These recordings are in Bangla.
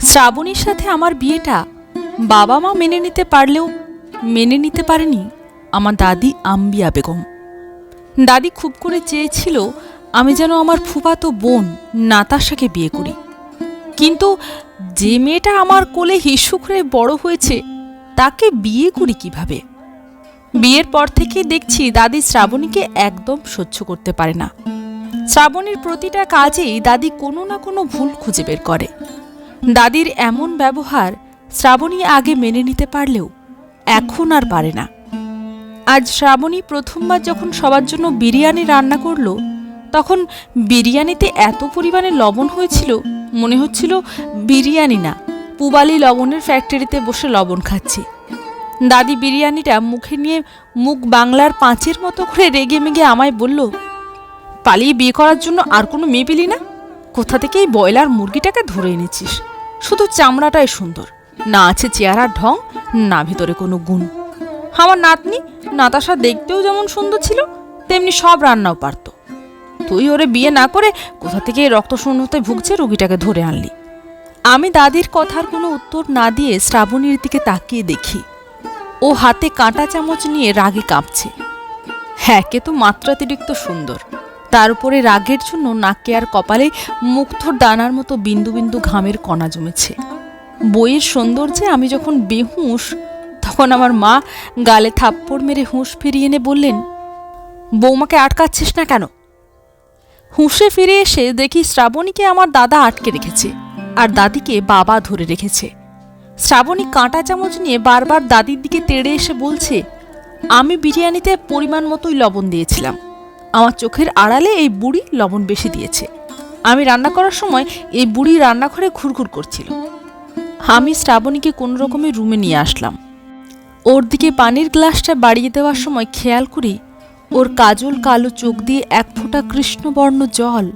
শ্রাবণীর সাথে আমার বিয়েটা বাবা মা মেনে নিতে পারলেও মেনে নিতে পারেনি আমার দাদি আম্বিয়া বেগম। দাদি খুব করে চেয়েছিল আমি যেন আমার ফুফাতো বোন নাতাশাকে বিয়ে করি। কিন্তু যে মেয়েটা আমার কোলে হিসুকরে বড় হয়েছে, তাকে বিয়ে করি কীভাবে? বিয়ের পর থেকে দেখছি দাদি শ্রাবণীকে একদম সহ্য করতে পারে না। শ্রাবণীর প্রতিটা কাজেই দাদি কোনো না কোনো ভুল খুঁজে বের করে। দাদির এমন ব্যবহার শ্রাবণী আগে মেনে নিতে পারলেও এখন আর পারে না। আজ শ্রাবণী প্রথমবার যখন সবার জন্য বিরিয়ানি রান্না করল, তখন বিরিয়ানিতে এত পরিমাণে লবণ হয়েছিল, মনে হচ্ছিল বিরিয়ানি না, পুবালি লবণের ফ্যাক্টরিতে বসে লবণ খাচ্ছি। দাদি বিরিয়ানিটা মুখে নিয়ে মুখ বাংলার পাঁচের মতো করে রেগে মেগে আমায় বলল, পালিয়ে বিয়ে করার জন্য আর কোনো মেয়ে পেলি না? কোথা থেকে এই ব্রয়লার মুরগিটাকে ধরে এনেছিস? শুধু চামড়াটাই সুন্দর। না আছে চেহারার ঢং, না ভিতরে কোনো গুণ। আমার নাতনি নাতাশা দেখতেও যেমন সুন্দর ছিল, তেমনি সব রান্নাও পারত। তুই ওরে বিয়ে না করে কোথা থেকে রক্ত শূন্যতায় ভুগছে রুগীটাকে ধরে আনলি? আমি দাদির কথার কোনো উত্তর না দিয়ে শ্রাবণীর দিকে তাকিয়ে দেখি। ও হাতে কাঁটা চামচ নিয়ে রাগে কাঁপছে। হ্যাঁ কে তো মাত্রাতিরিক্ত সুন্দর। তার উপরে রাগের জন্য নাকে আর কপালে মুক্তর দানার মতো বিন্দু বিন্দু ঘামের কণা জমেছে। বইয়ের সৌন্দর্যে আমি যখন বেহুঁশ, তখন আমার মা গালে থাপ্পড় মেরে হুঁশ ফিরিয়ে এনে বললেন, বৌমাকে আটকাচ্ছিস না কেন? হুঁশে ফিরে এসে দেখি শ্রাবণীকে আমার দাদা আটকে রেখেছে আর দাদিকে বাবা ধরে রেখেছে। শ্রাবণী কাঁটা চামচ নিয়ে বারবার দাদির দিকে তেড়ে এসে বলছে, আমি বিরিয়ানিতে পরিমাণ মতোই লবণ দিয়েছিলাম। আমার চোখের আড়ালে এই বুড়ি লবণ বেশি দিয়েছে। আমি রান্না করার সময় এই বুড়ি রান্নাঘরে ঘুরঘুর করছিল। আমি শ্রাবণীকে কোনো রকমের রুমে নিয়ে আসলাম। ওর দিকে পানির গ্লাসটা বাড়িয়ে দেওয়ার সময় খেয়াল করি ওর কাজল কালো চোখ দিয়ে এক ফোঁটা কৃষ্ণবর্ণ জল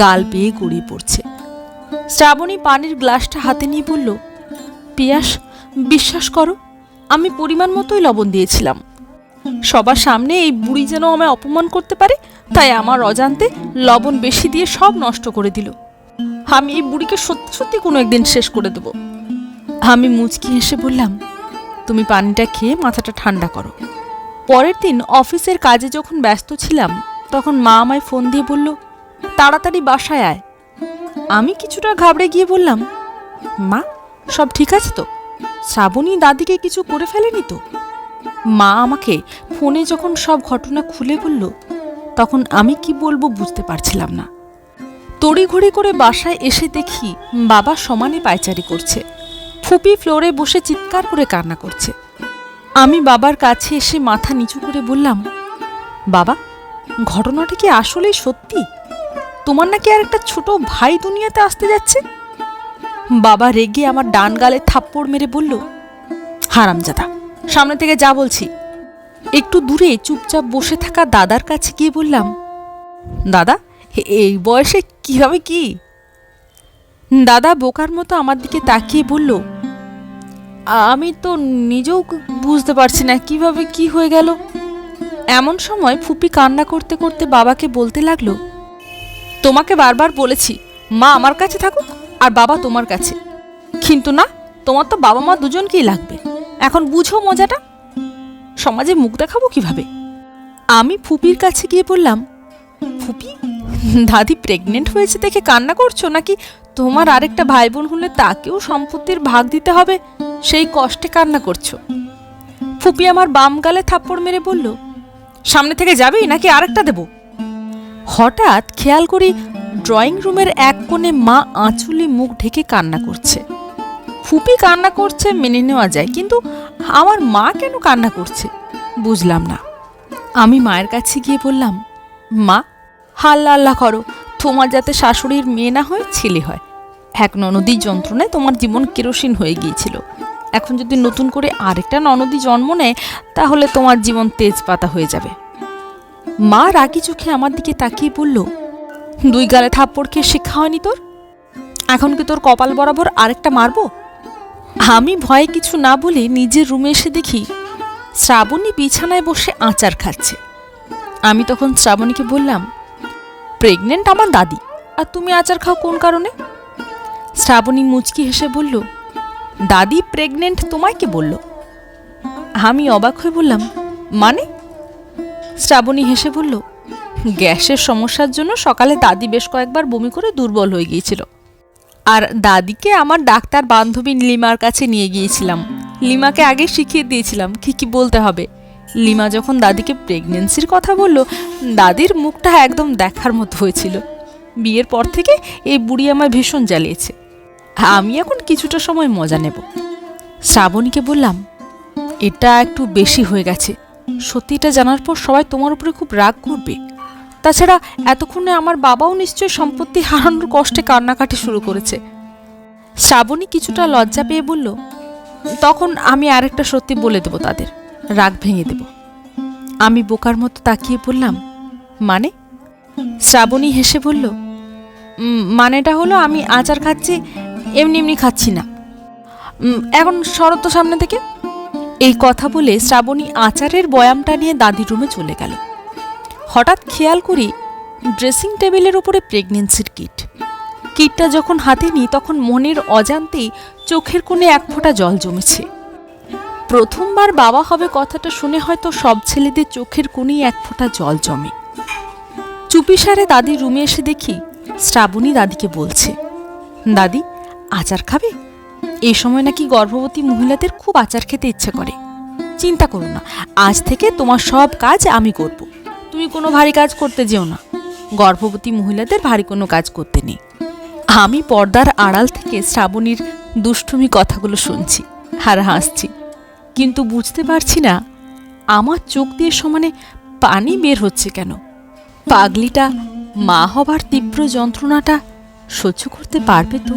গাল পেয়ে গড়িয়ে পড়ছে। শ্রাবণী পানির গ্লাসটা হাতে নিয়ে বলল, পিয়াস, বিশ্বাস করো, আমি পরিমাণ মতোই লবণ দিয়েছিলাম। সবার সামনে এই বুড়ি যেন আমায় অপমান করতে পারে, তাই আমার অজান্তে লবণ বেশি দিয়ে সব নষ্ট করে দিল। আমি এই বুড়িকে সত্যি সত্যি কোনো একদিন শেষ করে দেব। আমি মুচকি হেসে বললাম, তুমি পানিটা খেয়ে মাথাটা ঠান্ডা করো। পরের দিন অফিসের কাজে যখন ব্যস্ত ছিলাম, তখন মা আমায় ফোন দিয়ে বলল, তাড়াতাড়ি বাসায় আয়। আমি কিছুটা ঘাবড়ে গিয়ে বললাম, মা, সব ঠিক আছে তো? শ্রাবণী দাদিকে কিছু করে ফেলেনি তো? মা আমাকে ফোনে যখন সব ঘটনা খুলে বলল, তখন আমি কি বলব বুঝতে পারছিলাম না। তড়িঘড়ি করে বাসায় এসে দেখি বাবা সমানে পায়চারি করছে। ফুপি ফ্লোরে বসে চিৎকার করে কান্না করছে। আমি বাবার কাছে এসে মাথা নিচু করে বললাম, বাবা, ঘটনাটা কি আসলেই সত্যি? তোমার নাকি আর একটা ছোট ভাই দুনিয়াতে আসতে যাচ্ছে? বাবা রেগে আমার ডান গালে থাপ্পড় মেরে বলল, হারামজাদা সামনে থেকে যা বলছি। একটু দূরে চুপচাপ বসে থাকা দাদার কাছে গিয়ে বললাম, দাদা এই বয়সে কীভাবে কি? দাদা বোকার মতো আমার দিকে তাকিয়ে বলল, আমি তো নিজেও বুঝতে পারছি না কীভাবে কি হয়ে গেল। এমন সময় ফুপি কান্না করতে করতে বাবাকে বলতে লাগল, তোমাকে বারবার বলেছি, মা আমার কাছে থাকুক আর বাবা তোমার কাছে। কিন্তু না, তোমার তো বাবা মা দুজনকেই লাগবে। এখন বুঝো মজাটা। সমাজে মুখ দেখাবো কীভাবে? আমি ফুপির কাছে গিয়ে বললাম, ফুপি, দাদি প্রেগনেন্ট হয়েছে দেখে কান্না করছ নাকি? তোমার আরেকটা ভাই বোন হলে তাকেও সম্পত্তির ভাগ দিতে হবে, সেই কষ্টে কান্না করছ। ফুপি আমার বাম গালে থাপ্পড় মেরে বলল, সামনে থেকে যাবি নাকি আরেকটা দেব? হঠাৎ খেয়াল করি ড্রয়িং রুমের এক কোণে মা আঁচুলি মুখ ঢেকে কান্না করছে। ফুপি কান্না করছে, মেনে নেওয়া যায়। কিন্তু আমার মা কেন কান্না করছে? বুঝলাম না। আমি মায়ের কাছে গিয়ে বললাম, মা, হাল্লা আল্লাহ করো। তোমার যাতে শাশুড়ির মেয়ে না হয়, ছেলে হয়। এক ননদী যন্ত্রণায় তোমার জীবন কেরোসিন হয়ে গিয়েছিল। এখন যদি নতুন করে আরেকটা ননদী জন্ম নেয়, তাহলে তোমার জীবন তেজপাতা হয়ে যাবে। মা রাগি চোখে আমার দিকে তাকিয়ে বলল, দুই গালে থাপ্পড় খেয়ে শিক্ষা হয়নি তোর? এখন কি তোর কপাল বরাবর আরেকটা মারবো? আমি ভয়ে কিছু না বলে নিজের রুমে এসে দেখি শ্রাবণী বিছানায় বসে আচার খাচ্ছে। আমি তখন শ্রাবণীকে বললাম প্রেগনেন্ট আমার দাদি, আর তুমি আচার খাও কোন কারণে? শ্রাবণী মুচকি হেসে বলল, দাদি প্রেগনেন্ট তোমায় কে বলল? আমি অবাক হয়ে বললাম মানে? শ্রাবণী হেসে বলল, গ্যাসের সমস্যার জন্য সকালে দাদি বেশ কয়েকবার বমি করে দুর্বল হয়ে গিয়েছিল। আর দাদিকে আমার ডাক্তার বান্ধবী লিমার কাছে নিয়ে গিয়েছিলাম। লিমাকে আগে শিখিয়ে দিয়েছিলাম কি কি বলতে হবে। লিমা যখন দাদিকে প্রেগনেন্সির কথা বলল, দাদির মুখটা একদম দেখার মতো হয়েছিল। বিয়ের পর থেকে এই বুড়ি আমায় ভীষণ জ্বালিয়েছে। আমি এখন কিছুটা সময় মজা নেব। শ্রাবণীকে বললাম, এটা একটু বেশি হয়ে গেছে। সত্যিটা জানার পর সবাই তোমার উপরে খুব রাগ করবে। তাছাড়া এতক্ষণে আমার বাবাও নিশ্চয়ই সম্পত্তি হারানোর কষ্টে কান্নাকাটি শুরু করেছে। শ্রাবণী কিছুটা লজ্জা পেয়ে বলল, তখন আমি আরেকটা সত্যি বলে দেব তাদের, রাগ ভেঙে দেব। আমি বোকার মতো তাকিয়ে বললাম মানে? শ্রাবণী হেসে বলল মানেটা হলো আমি আচার খাচ্ছি, এমনি এমনি খাচ্ছি না। এখন শরৎ তো সামনে থেকে। এই কথা বলে শ্রাবণী আচারের বয়ামটা নিয়ে দাদির রুমে চলে গেল। হঠাৎ খেয়াল করি ড্রেসিং টেবিলের উপরে প্রেগনেন্সির কিট। কিটটা যখন হাতে নিই, তখন মনের অজান্তেই চোখের কোণে এক ফোঁটা জল জমেছে। প্রথমবার বাবা হবে কথাটা শুনে হয়তো সব ছেলেদের চোখের কোণেই এক ফোঁটা জল জমে। চুপিসারে দাদি রুমে এসে দেখি শ্রাবণী দাদিকে বলছে, দাদি, আচার খাবে? এই সময় নাকি গর্ভবতী মহিলাদের খুব আচার খেতে ইচ্ছে করে। চিন্তা করো না, আজ থেকে তোমার সব কাজ আমি করব। তুমি কোনো ভারী কাজ করতে যেও না। গর্ভবতী মহিলাদের ভারী কোনো কাজ করতে নেই। আমি পর্দার আড়াল থেকে শ্রাবণীর দুষ্টুমি কথাগুলো শুনছি আর হাসছি। কিন্তু বুঝতে পারছি না, আমার চোখ দিয়ে সমানে পানি বের হচ্ছে কেন? পাগলিটা মা হবার তীব্র যন্ত্রণাটা সহ্য করতে পারবে তো?